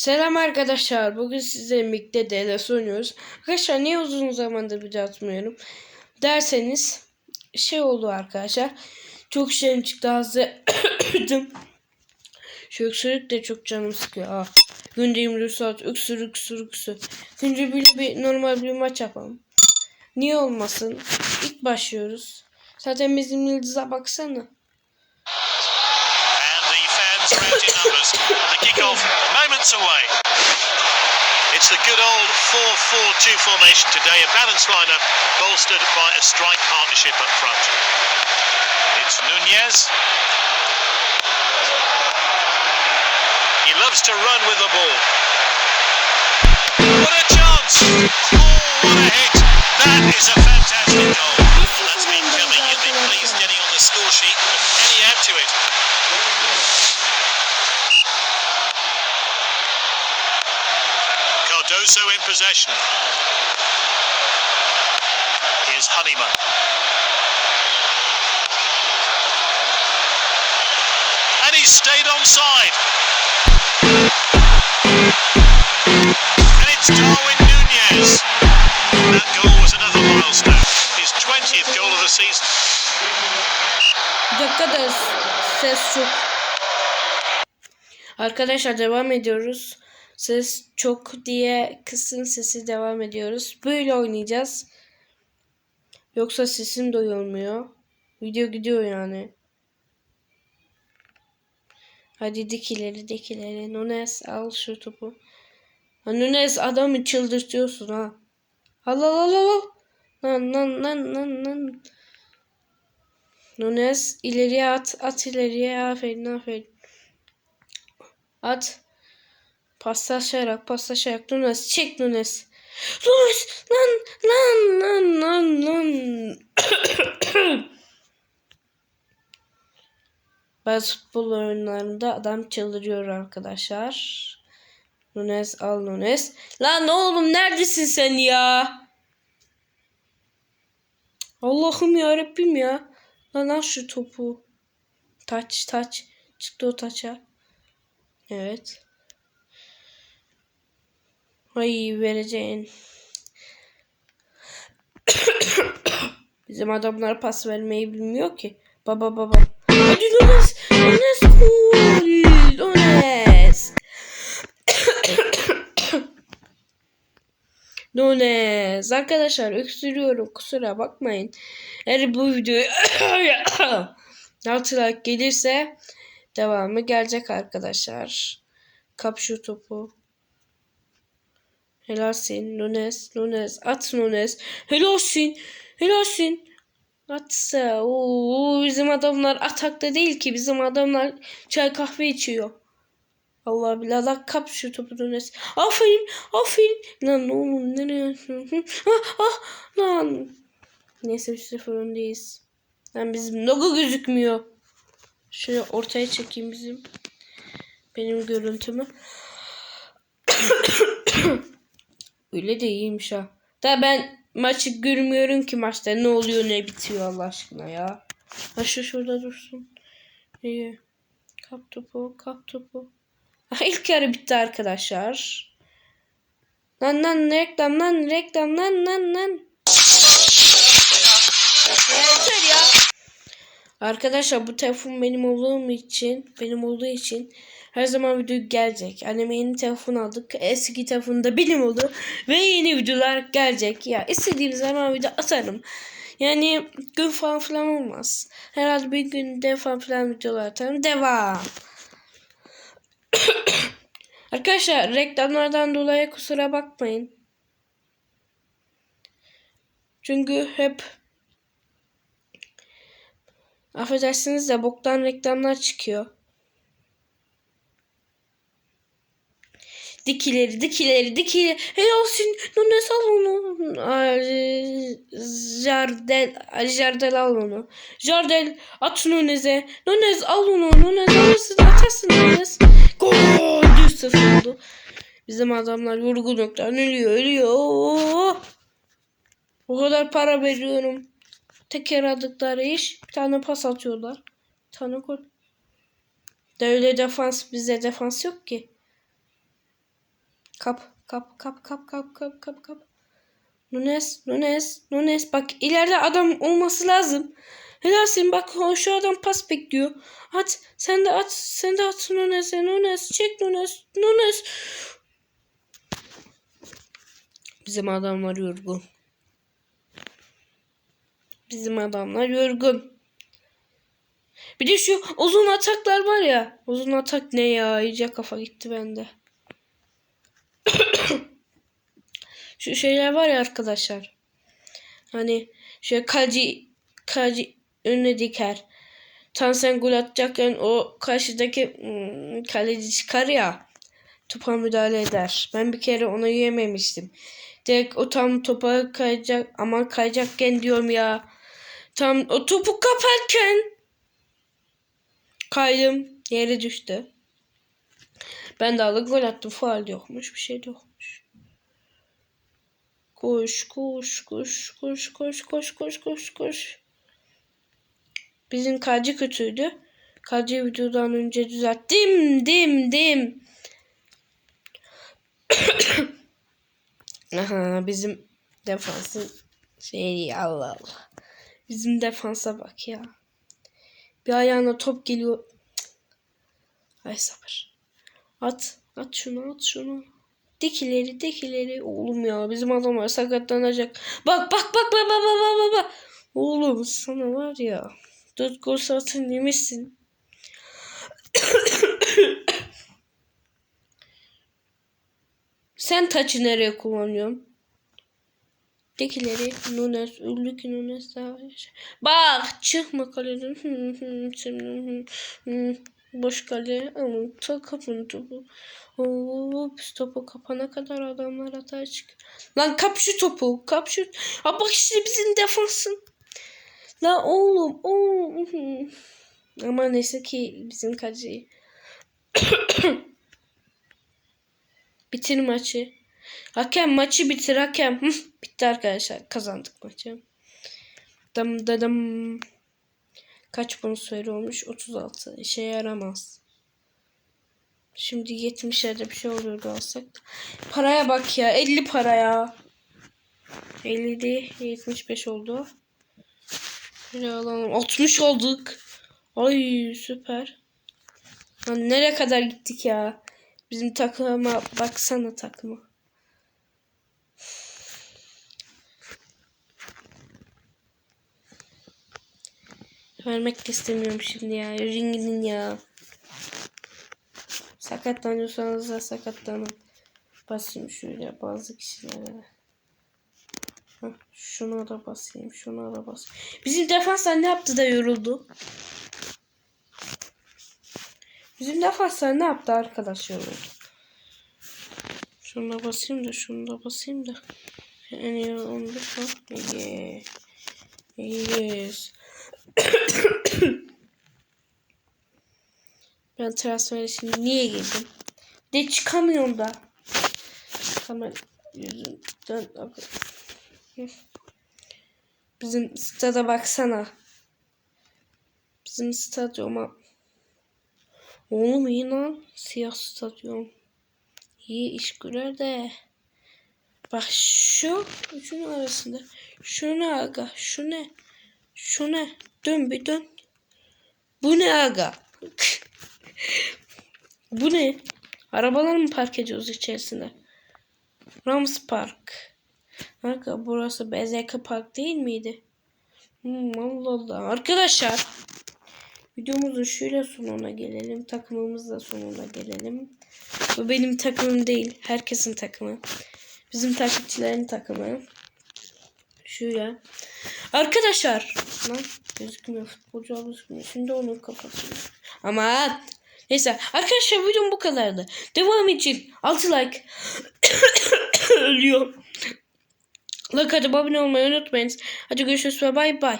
Selam arkadaşlar. Bugün sizle birlikte DLS oynuyoruz. Arkadaşlar niye uzun zamandır video atmıyorum derseniz şey oldu arkadaşlar. Çok şeyim çıktı hazırdım. Şu öksürük de çok canım sıkıyor. Ha. Günde 24 saat öksür öksür öksür. Günce böyle bir normal bir maç yapalım. Niye olmasın? İlk başlıyoruz. Zaten bizim yıldıza baksana. Fans in numbers. And the kick-off moments away. It's the good old 4-4-2 formation today. A balanced lineup bolstered by a strike partnership up front. It's Nunez. He loves to run with the ball. What a chance! Oh, what a hit! That is a fantastic goal. That's been coming. You've been pleased getting on the score sheet. He add to it? Cardoso in possession. Here's Honeyman. And he's stayed on side. And it's Darwin Nunez. That goal was another milestone. His 20th goal of the season. Arkadaşlar devam ediyoruz. Ses çok diye kısın sesi devam ediyoruz. Böyle oynayacağız. Yoksa sesim duyulmuyor. Video gidiyor yani. Hadi dik ileri dik ileri. Nunes al şu topu. Ha, Nunes adamı çıldırtıyorsun ha. Al al al al. Lan lan lan lan lan. Nunes ileriye at. At ileriye. Aferin aferin. At. Paslaşarak paslaşarak. Nunes çek Nunes. Nunes lan lan lan lan lan. Bazı futbol oyunlarında adam çıldırıyor arkadaşlar. Nunes al Nunes. Lan oğlum neredesin sen ya? Allah'ım ya Rabbim ya. Lan al şu topu. Taç taç. Çıktı o taça. Evet. Ay vereceğin. Bizim adamlar pas vermeyi bilmiyor ki. Baba baba. Hadi Nunes. Nunes gol. Nunes. Nunes. Arkadaşlar öksürüyorum. Kusura bakmayın. Eğer bu videoyu 6 like gelirse devamı gelecek arkadaşlar. Kap şu topu. Helalsin. Nunes. Nunes. At Nunes. Helalsin. Helalsin. Atsa. Oo, bizim adamlar atakta değil ki. Bizim adamlar çay kahve içiyor. Allah billahi Allah kap şu topu Nunes. Aferin. Aferin. Lan oğlum nereye? ah, ah, lan. Neyse 3-0 öndeyiz. Lan bizim logo gözükmüyor. Şöyle ortaya çekeyim bizim. Benim görüntümü. Öyle de iyiymiş ha. Da ben maçı görmüyorum ki maçta ne oluyor ne bitiyor Allah aşkına ya. Ha şu şurada dursun. İyi. Kap topu, kap topu. Ha, ilk yarı bitti arkadaşlar. Lan lan reklam lan reklam lan lan lan. Yeter ya. Arkadaşlar bu telefon benim olduğum için, benim olduğu için her zaman video gelecek. Anneme yeni telefon aldık. Eski telefon da benim oldu. Ve yeni videolar gelecek. Ya istediğim zaman video atarım. Yani gün falan filan olmaz. Herhalde bir günde falan filan videolar atarım. Devam. Arkadaşlar reklamlardan dolayı kusura bakmayın. Çünkü hep affedersiniz de boktan reklamlar çıkıyor. Dikileri, dikileri, dikileri. Helal olsun. Nunes al onu. Ay, Jardel, Jardel al onu. Jardel at Nunes'e. Nunes al onu. Nunes alırsın atarsın Nunes. Gol 1-0 oldu. Bizim adamlar yorgunluktan ölüyor, ölüyor. Oo. O kadar para veriyorum. Tek yaradıkları iş bir tane pas atıyorlar. Bir tane gol. De öyle defans bize defans yok ki. Kap kap kap kap kap kap kap kap. Nunes, Nunes, Nunes. Bak ileride adam olması lazım. Helalsin bak şu adam pas bekliyor. At sen de at sen de at Nunes'e Nunes çek Nunes Nunes. Bizim adamlar yorgun. Bizim adamlar yorgun. Bir de şu uzun ataklar var ya. Uzun atak ne ya? İyice kafa gitti bende. Şu şeyler var ya arkadaşlar. Hani şöyle kaleci kaleci önüne diker. Tam gol atacakken o karşıdaki hmm, kaleci çıkar ya. Topa müdahale eder. Ben bir kere onu yememiştim. Direkt o tam topa kayacak ama kayacakken diyorum ya. Tam o topu kaparken kaydım. Yere düştü. Ben de alıp gol attım. Faal yokmuş. Bir şey de yokmuş. Koş koş koş koş koş koş koş koş koş. Bizim kaleci kötüydü. Kaleci videodan önce düzelttim. Dim dim. Aha bizim defansın şeyi Allah Allah. Bizim defansa bak ya. Bir ayağına top geliyor. Ay sabır. At. At şunu at şunu. Dik ileri dik ileri. Oğlum ya bizim adamlar sakatlanacak. Bak bak bak bak bak bak bak bak. Oğlum sana var ya. Dört gol zaten yemişsin. Sen taçı nereye kullanıyorsun? Dekileri Nunes, Ülük Nunes daha Bak çıkma kaleden. Boş kale ama ta kapın topu. Hop topu kapana kadar adamlar hata çık. Lan kap şu topu. Kap şu. Ha bak işte bizim defansın. La oğlum. oğlum. Ama neyse ki bizim kaleci. Bitir maçı. Hakem maçı bitir hakem. Bitti arkadaşlar. Kazandık maçı. Dım dım. Kaç bunu söyle olmuş? 36. İşe yaramaz. Şimdi 70'lerde bir şey oluyordu alsak. Paraya bak ya. 50 paraya. 50 değil. 75 oldu. Şöyle alalım. 60 olduk. Ay süper. Lan nereye kadar gittik ya? Bizim takıma baksana takıma. Vermek istemiyorum şimdi ya. Yürüyün gidin ya. Sakatlanıyorsanız da sakatlanın. Basayım şöyle bazı kişilere. Hah, şuna da basayım. Şuna da basayım. Bizim defanslar ne yaptı da yoruldu? Bizim defanslar ne yaptı arkadaş yoruldu? Şuna basayım da şunu da basayım da. En iyi onu da yeah. Yes. ben transfer şimdi niye girdim? De çıkamıyorum da. Kamera yüzünden. Bizim stada baksana. Bizim stadyuma. Oğlum iyi lan. Siyah stadyum. İyi iş görer de. Bak şu üçünün arasında. Şu ne aga? Şu ne? Şu ne? Dön bir dön. Bu ne aga? Bu ne? Arabalar mı park ediyoruz içerisinde? Rams Park. Aga burası BZK Park değil miydi? Hmm, Allah Allah. Arkadaşlar videomuzun şöyle sonuna gelelim. Takımımız da sonuna gelelim. Bu benim takımım değil. Herkesin takımı. Bizim takipçilerin takımı. Şöyle. Arkadaşlar. Lan gözükmüyor. Futbolcu gözükmüyor. Şimdi onun kafası. Ama neyse. Arkadaşlar videom bu kadardı. Devam için 6 like. Ölüyor. Like atıp abone olmayı unutmayınız. Hadi görüşürüz ve bay bay.